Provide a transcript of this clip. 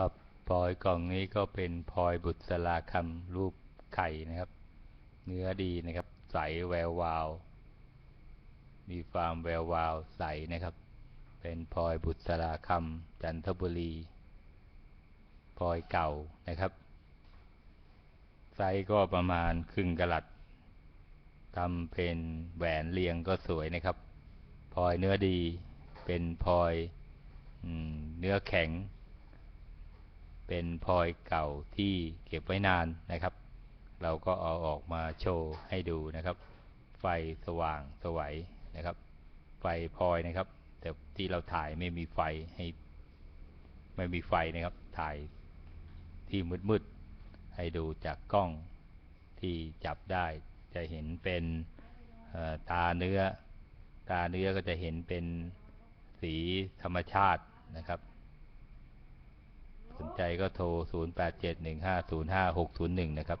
ครับพลอยกล่องนี้ก็เป็นพลอยบุษราคำรูปไข่นะครับ เนื้อดีนะครับ ใสแวววาว มีความแวววาวใสนะครับ เป็นพลอยบุษราคำจันทบุรีพลอยเก่านะครับ ไซส์ก็ประมาณครึ่งกะลัดทำเป็นแหวนเรียงก็สวยนะครับพลอยเนื้อดี เป็นพลอยอเนื้อแข็ง เป็นพลอยเก่าที่เก็บไว้นานนะครับ เราก็เอาออกมาโชว์ให้ดูนะครับ ไฟสว่างสวัยนะครับ ไฟพลอยนะครับ แต่ที่เราถ่ายไม่มีไฟให้ไม่มีไฟนะครับ ถ่ายที่มืดๆให้ดูจากกล้องที่จับได้ จะเห็นเป็นตาเนื้อ ตาเนื้อก็จะเห็นเป็นสีธรรมชาตินะครับ ใจก็โทร 0871505601 นะครับ